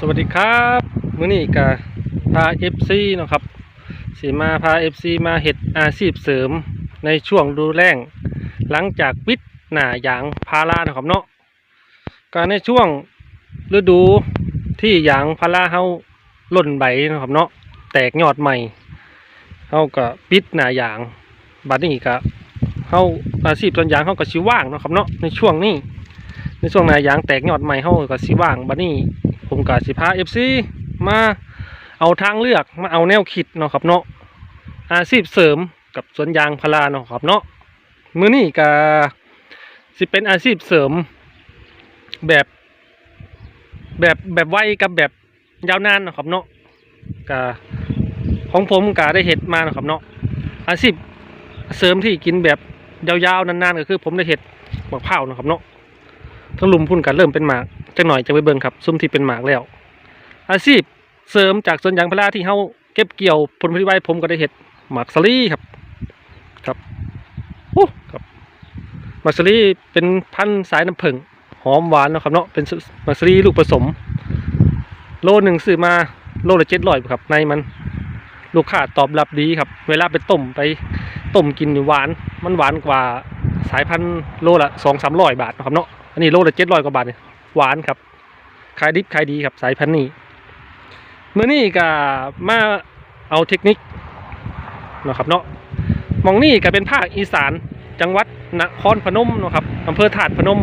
สวัสดีครับมื้อนี้ก็พา FC เนาะครับสีมาพา FC มาเฮ็ดอาชีพเสริมในช่วงดูแล้งหลังจากปิดหน้ายางพาราเนาะครับเนาะก็ในช่วงฤดูที่ยางพาราเฮาหล่นใบเนาะครับเนาะแตกยอดใหม่เฮาก็ปิดหน้ายางบัดนี้ก็เฮาอาชีพต้นยางเฮาก็สิว่างเนาะครับเนาะในช่วงนี้ในช่วงหน้ายางแตกยอดใหม่เฮาก็สิว่างบัดนี้ ผมกาสิพาเอฟซีมาเอาทางเลือกมาเอาแนวคิดเนาะครับเนาะอาชีพเสริมกับสวนยางพาราเนาะครับเนาะมือนี้ก็สิเป็นอาชีพเสริมแบบแบบแบบไวกับแบบยาวนานเนาะครับเนาะก็ของผมก็ได้เห็ดมาเนาะครับเนาะอาชีพเสริมที่กินแบบยาวๆนานๆก็คือ ผมได้เห็ดมะพร้าวเนาะครับเนาะ ทั้งลุมพุ่นกันเริ่มเป็นหมากจังหน่อยจะไปเบิ่งครับซุ้มที่เป็นหมากแล้ว อาชีพเสริมจากสวนยางพาราที่เฮาเก็บเกี่ยวผลผลิตไว้ผมก็ได้เห็ดหมากสลีครับครับโอ้ครับหมากสลีเป็นพันธุ์สายน้ำผึ้งหอมหวานนะครับเนาะเป็นหมากสลีลูกผสม โลหนึ่งซื้อมาโลละเจ็ดร้อยครับในมันลูกค้าตอบรับดีครับ เวลาไปต้มไปต้มกินหวาน มันหวานกว่าสายพันธุ์โลละสองสามร้อยบาทนะครับเนาะ อันนี้โลละเจ็ดร้อยกว่าบาทเนี่ยหวานครับ ขายดิบขายดีครับสายพันธุ์นี้เมื่อนี้ก็มาเอาเทคนิคนะครับเนาะมองนี่ก็เป็นภาคอีสานจังหวัดนครพนมนะครับอำเภอถาดพนม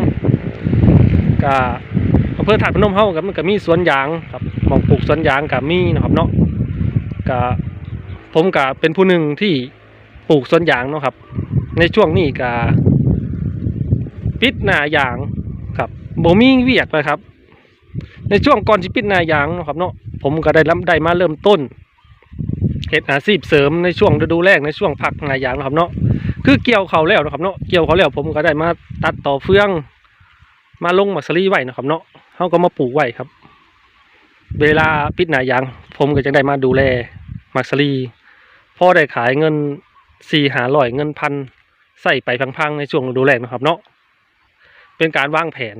ก็อำเภอถาดพนมเฮากับมันก็มีสวนยางครับมองปลูกสวนยางก็มีนะครับเนาะก็ผมก็เป็นผู้หนึ่งที่ปลูกสวนยางเนาะครับ ในช่วงนี้ก็ปิดหน้ายาง บ่มีเวียกเลยครับ ในช่วงก่อนที่ปิดนายางนะครับเนาะผมก็ได้รับได้มาเริ่มต้นเฮ็ดอาชีพเสริมในช่วงฤดูแรกในช่วงพักหนายางนะครับเนาะคือเกี่ยวเขาแล้วนะครับเนาะเกี่ยวเขาแล้วผมก็ได้มาตัดต่อเฟือง มาลงมักสลีไว้นะครับเนาะเขาก็มาปลูกไว้ครับ เวลาปิดนายาง ผมก็จะได้มาดูแลมักสลีพอได้ขายเงินสี่หาร้อยเงินพันใส่ไปพังๆในช่วงฤดูแรกนะครับเนาะเป็นการวางแผน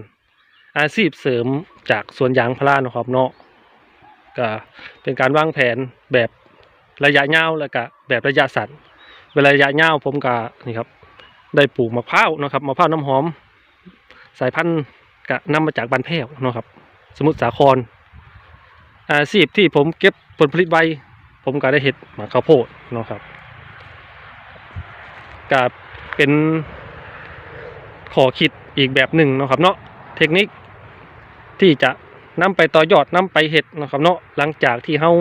อาชีพเสริมจากสวนยางพารานะครับเนาะก็เป็นการวางแผนแบบระยะยาวแล้วก็แบบระยะสั้นเวลาระยะยาวผมก็นี่ครับได้ปลูกมะพร้าวนะครับมะพร้าวน้ำหอม สายพันธุ์ก็นำมาจากบ้านแพ้วนะครับ สมุทรสาคร อาชีพที่ผมเก็บผลผลิตไว้ผมก็ได้เห็ดหมากข้าวโพดเนาะครับก็เป็นขอคิดอีกแบบหนึ่งเนาะครับเนาะเทคนิค ที่จะนำไปต่อยอดนำไปเห็ดนะครับเนาะหลังจากที่เฮา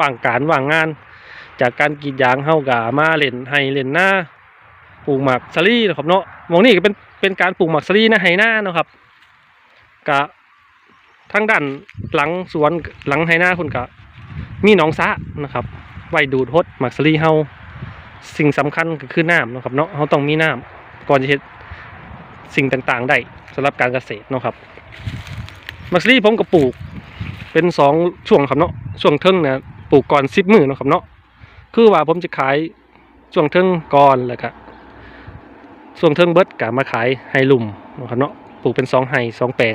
ว่างการว่างงาน จากการกรีดยางเฮากะมาเล่นให้เล่นหน้าปลูกหมากสลีนะครับเนาะมองนี่ก็เป็นเป็นการปลูกหมากสลีนะให้หน้านะครับกะทางด้านหลังสวนหลังให้หน้าคุณกะมีหนองสะนะครับไว้ดูดฮดหมากสลีเฮาสิ่งสำคัญก็คือน้ำนะครับเนาะเฮาต้องมีน้ำก่อนจะเฮ็ดสิ่งต่างๆได้สำหรับการเกษตรเนาะครับ มักซลี่ผมก็ปลูก เป็นสองช่วงครับเนาะช่วงเทิงเนี่ยปลูกก่อนสิบมือเนาะครับเนาะคือว่าผมจะขายช่วงเทิงก่อนแล้วก็ช่วงเทิงเบิดกะมาขายไฮลุ่มเนาะครับเนาะปลูกเป็นสองไฮสองแปลง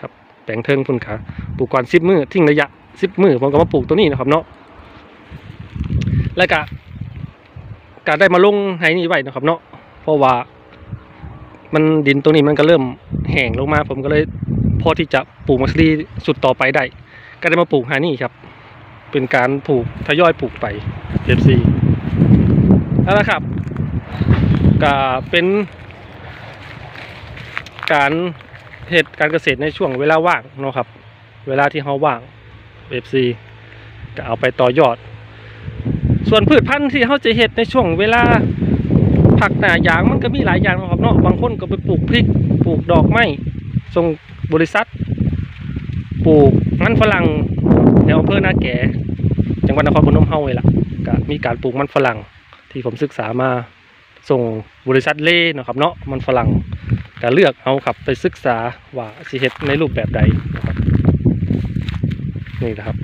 ครับแปลงเทิงพุ่นขาปลูกก่อนสิบมือทิ้งระยะสิบมือผมก็มาปลูกตัวนี้นะครับเนาะแล้วก็ก็ได้มาลงไฮนี่ไว้นะครับเนาะเพราะว่ามันดินตรงนี้มันก็เริ่มแห้งลงมา ผมก็เลย พอที่จะปลูกมัสลีสุดต่อไปได้ ก็ได้มาปลูกฮานี่ครับ เป็นการปลูกทยอยปลูกไปเอฟซีแล้วนะครับก็เป็นการเหตุการเกษตรในช่วงเวลาว่างเนาะครับ เวลาที่เขาว่างเอฟซีก็เอาไปต่อยอด ส่วนพืชพันธุ์ที่เขาจะเห็ดในช่วงเวลาผักหนายางมันก็มีหลายอย่างนะครับเนาะบางคนก็ไปปลูกพริกปลูกดอกไม้ส่ง บริษัท ปลูกมันฝรั่งแถวอำเภอนาแก่ จังหวัดนครพนมเฮาเลยล่ะก็มีการปลูกมันฝรั่ง ที่ผมศึกษามาส่งบริษัทเล่นะครับเนาะมันฝรั่งก็เลือกเอาครับไปศึกษาว่าสิเฮ็ดในรูปแบบใดนะครับนี่นะครับ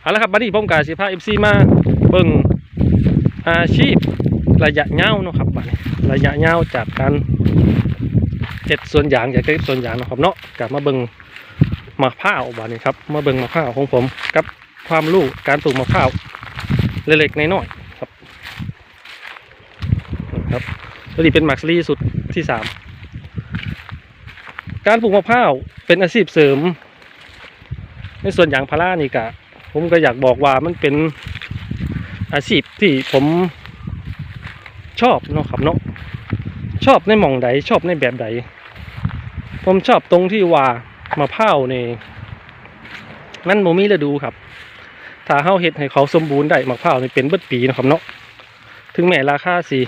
เอาละครับบัดนี้ผมกับสิพาเอฟซีมาเบิ่งอาชีพระยะยาวเนาะครับบัดนี้ระยะยาวจากการ เฮ็ดสวนยางจากเก็บสวนยางนะครับเนาะกลับมาเบิ่งมะพร้าวบานนี้ครับมาเบิ่งมะพร้าวของผมกับความรู้การปลูกมะพร้าวเล็กๆน้อยๆครับนะครับตัวนี้เป็นหมักซรีสุดที่สามการปลูกมะพร้าวเป็นอาชีพเสริม ในส่วนยางพารานี่กะผมก็อยากบอกว่ามันเป็นอาชีพที่ผมชอบเนาะครับเนาะ ชอบในหม่องใดชอบในแบบใด ผมชอบตรงที่ว่ามะพร้าวนี่มันโมมีฤดูครับ ถ้าเฮาเฮ็ดให้เขาสมบูรณ์ได้มะพร้าวนี่เป็นเบิดปีนะครับเนาะถึงแม้ราคาสิ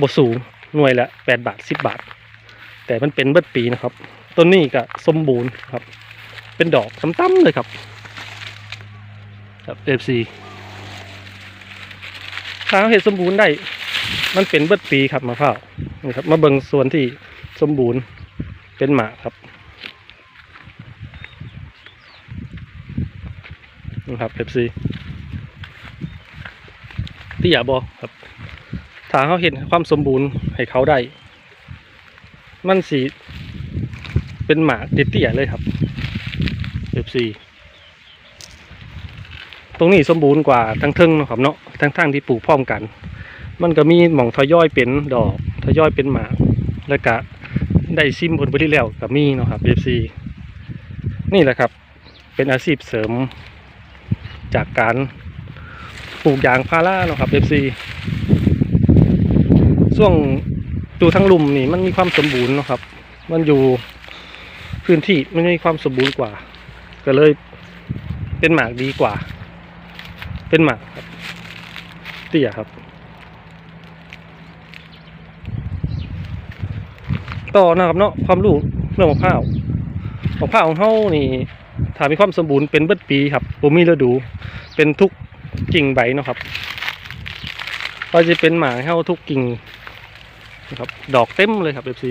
บ่สูงหน่วยละ8บาท10บบาท แต่มันเป็นเบิดปีนะครับต้นนี้ก็สมบูรณ์ครับ เป็นดอกตั้มๆเลยครับครับ FC ถ้าเฮาเฮ็ดสมบูรณ์ได้ มันเป็นเบิดปีครับมะพร้าวนี่ครับมาเบิงส่วนที่สมบูรณ์เป็นหมากครับนี่ครับ FC ที่อย่าบอกครับถ้าเขาเห็นความสมบูรณ์ให้เขาได้ มันสีเป็นหมากเตี้ยๆเลยครับ FC ตรงนี้สมบูรณ์กว่าทั้งเทิงนะครับเนาะทั้งทางที่ปลูกพร้อมกัน มันก็มีหม่องทยอยเป็นดอกทยอยเป็นหมากแล้วก็ได้ซิมผลผลิตแล้วก็มีเนาะครับ FC นี่แหละครับ เป็นอาชีพเสริมจากการปลูกยางพาราเนาะครับ FC ช่วงดูทั้งลุ่มนี่มันมีความสมบูรณ์เนาะครับ มันอยู่พื้นที่มันมีความสมบูรณ์กว่า ก็เลยเป็นหมากดีกว่า เป็นหมากครับเตี้ยครับ ต่อนะครับเนาะความรู้เรื่องมะพร้าวมะพร้าวของเฮานี่ถ้ามีความสมบูรณ์เป็นเบิดปีครับบ่มีฤดู เป็นทุกกิ่งใบเนาะครับก็จะเป็นหมาให้เฮาทุกกิ่งนะครับดอกเต็มเลยครับ FC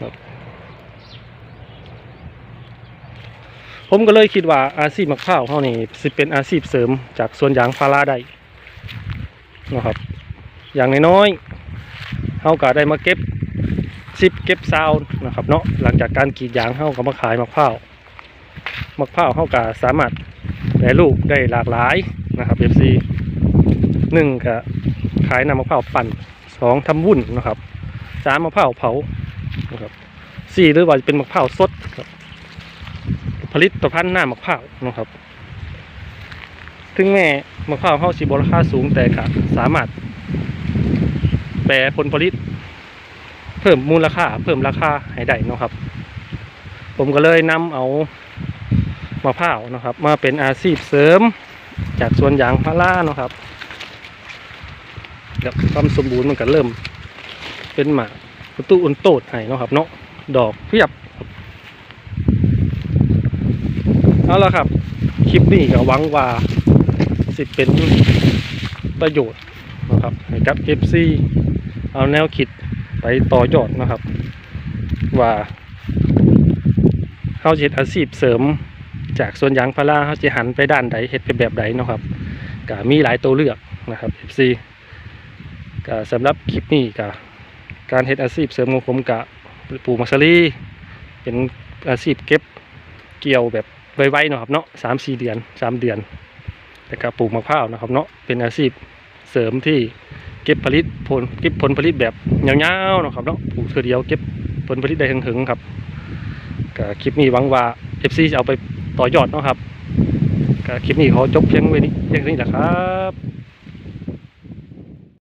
ครับผมก็เลยคิดว่าอาชีพมะพร้าวเฮานี่สิเป็นอาชีพเสริมจากสวนยางพาราได้นะครับอย่างน้อยๆ เฮาก็ได้มาเก็บซิปเก็บซาวนะครับเนาะหลังจากการกรีดยางเฮาก็มาขายมะพร้าวมะพร้าวเฮาก็สามารถแปรรูปได้หลากหลายนะครับ FC หนึ่งก็ขายน้ำมะพร้าวปั่นสองทำวุ้นนะครับสามมะพร้าวเผานะครับสี่หรือว่าจะเป็นมะพร้าวสดครับผลิตภัณฑ์หน้ามะพร้าวนะครับ ถึงแม้มะพร้าวเฮาสิบราคาสูงแต่ก็สามารถ แปรผลผลิต เพิ่มมูลค่า เพิ่มราคาให้ได้นะครับ ผมก็เลยนำเอามะพร้าวนะครับ มาเป็นอาชีพเสริม จากสวนยางพารานะครับกับความสมบูรณ์มันก็เริ่ม เป็นหมากประตูอุนโตดให้นะครับ เนาะดอกเพียบครับเอาละครับ คลิปนี้ก็หวังว่าสิเป็นประโยชน์นะครับให้กับ FC เอาแนวคิดไปต่อยอดนะครับ ว่าเขาจะเฮ็ดอาชีพเสริม จากสวนยางพาราเขาจะหันไปด้านใดเฮ็ดเป็นแบบใดนะครับก็มีหลายตัวเลือกนะครับ FC ก็สำหรับคลิปนี้ก็การเฮ็ดอาชีพเสริมของผมก็ปลูกมัสลีเป็นอาชีพเก็บเกี่ยวแบบไวๆนะครับเนาะสามสี่เดือนสามเดือนแล้วก็ปลูกมะพร้าวนะครับเนาะเป็นอาชีพเสริมที่ เก็บผลิตผลเก็บผลผลิตแบบยาวๆนะครับเนาะปลูกเสือเดียวเก็บผลผลิตได้ถึงๆครับกับคลิปนี้หวังว่า FC จะเอาไปต่อยอดเนาะครับกับคลิปนี้ขอจบเพียงเวนี้เพียงเท่านี้แหละครับ